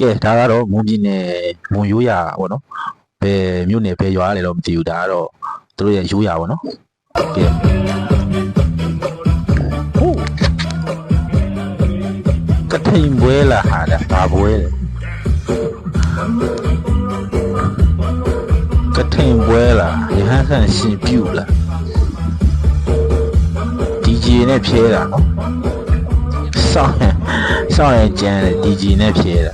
ကဲဒါကတော့မွန်ပြည်နယ်မွန်ရိုးရာပေါ့နော်ဘယ်မြို့နယ်ဘယ်ရွာလဲတော့မသိဘူးဒါကတော့သူတို့ရဲ့ရိုးရာပေါ့နော်ကဲဟိုးကထိန်ပွဲလာဟာဒါဘာပွဲလဲကထိန်ပွဲလာရဟန်းဆန်ရှင်ပြုတ်လာ DJ နဲ့ဖြဲတာနော်စောင်းရင်စောင်းရင်ကျန်တယ် DJ နဲ့ဖြဲတာ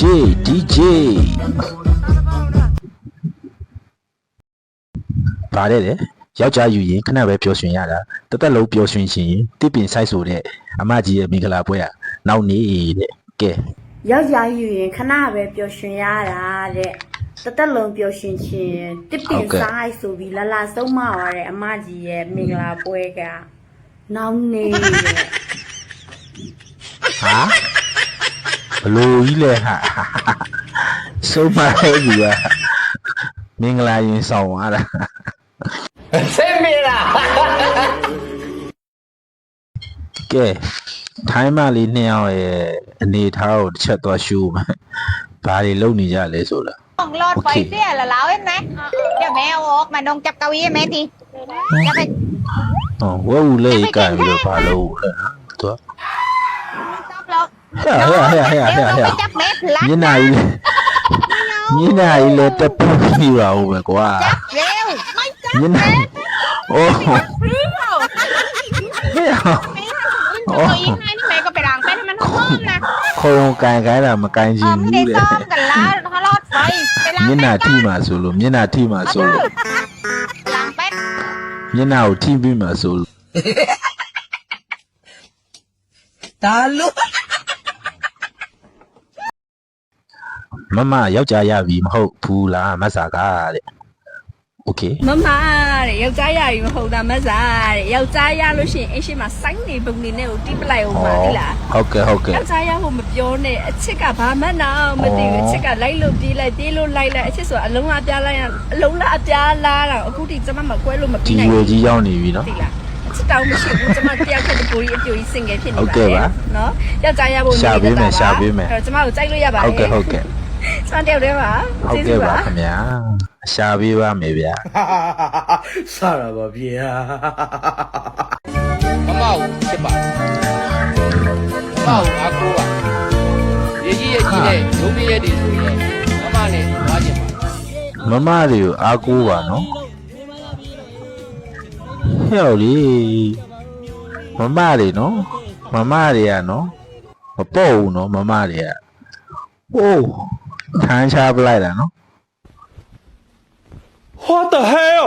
DJ DJ ပါတယ်လေယောက်ျားယူရင်ခဏပဲပျော်ရွှင်ရတာတစ်သက်လုံးပျော်ရွှင်ရှင်တစ်ပင်ဆိုင်ဆိုတဲ့အမကြီးရဲ့မင်္ဂလာပွဲอ่ะနောက်နေတဲ့ကဲယောက်ျားယူရင်ခဏပဲပျော်ရွှင်ရတာတဲ့တစ်သက်လုံးပျော်ရွှင်ခြင်းတစ်ပင်ဆိုင်ဆိုပြီးလာလာဆုံးမသွားတဲ့အမကြီးရဲ့မင်္ဂလာပွဲကနောက်နေတဲ့ဟာဘ လို့ကြီးလဲဟာဆုံးမတဲ့သူကမင်္ဂလာရင်ဆောင်သွားတာဆင်းပြေလားကဲထိုင်းမလေးနှစ်ယောက်ရဲ့အနေထားကိုတစ်ချက်သွားရှုမယ်ဘာတွေလုပ်နေကြလဲဆိုတော့ Còn lọt Ok. vậy thế là lão em này. Cho mẹ ột mà nông chập cầu em mẹ thì. Cho mẹ ဟောဝဲဦးလေးကြိုင်ပြီးတော့ဘာလုပ်လဲသူက stop lọt. ဟဲ့ဟဲ့ဟဲ့ဟဲ့ဟဲ့ Nếu ဟဲ့ không chấp mẹ thì မျက် lát နှာကြီးမျက်နှာကြီးလည်းတက်ပုတ်ပြီးပါဦးပဲကွာ rêu. Mày မျက်နှာအိုးဟဲ့ Thôi yên này mẹ có phải làm cái mà nó thơm nè. ခုံကန်ခိုင်းတာမကန်ချင် Ôm ဘူး để တဲ့ xôm cả lá nó lọt vậy. Phải မျက် làm နှာ cái ထိမှဆိုလို့မျက်နှာထိမှဆိုလို့ làm cái မျက်နှာကိုထိပြီးမှဆိုလို့ ဒါလို့ မမယောက်ျားရပြီမဟုတ်ဘူးလားမတ်စာကားတဲ့โอเค မမတဲ့ယောက်ျားရပြီမဟုတ်တာမဆာတဲ့ယောက်ျားရလို့ရှိရင်အင်းရှိမှာစိုင်းနေပုံနေနဲ့ကိုတိပလိုက်အောင်ပါလေလား ဟုတ်ကဲ့ဟုတ်ကဲ့ ယောက်ျားရဖို့မပြောနဲ့အချစ်ကဘာမှန်းတော့မသိဘူးအချစ်ကလိုက်လို့ပြေးလိုက်ပြေးလို့လိုက်လိုက်အချစ်ဆိုအလုံးလားပြားလိုက်ရအလုံးလားအပြားလားတော့အခုထိကျမမကွဲလို့မ ဒီ ပြီးနိုင် ဝေ ဘူး ကြီးရောက်နေပြီနော် သိလားအချစ်တောင်းမရှိဘူးကျမတယောက်ခက်တကိုကြီးအပြိုကြီးစင်ငယ်ဖြစ်နေ ဟုတ်ကဲ့ပါ နော်ယောက်ျားရဖို့ ရှာပေးမယ်ရှာပေးမယ် အဲ့တော့ကျမကိုကြိုက်လို့ရပါ ဟုတ်ကဲ့ဟုတ်ကဲ့ ကျမတယောက်တည်းပါဟုတ်ကဲ့ပါခင်ဗျာရှာပေးပါမယ်ဗျာစတာပါဗျာမမကိုချစ်ပါမမကိုအားကိုးပါရေကြီးရဲ့ကြီးတဲ့ရုံးပြရဲ့တည်ဆိုရင်မမနဲ့ဝါချင်ပါမမတွေကိုအားကိုးပါနော်ဟဲ့လေမမတွေနော်မမတွေကနော်မပေါ့ဘူးနော်မမတွေကโอ้ထမ်းချပလိုက်တာနော် What the hell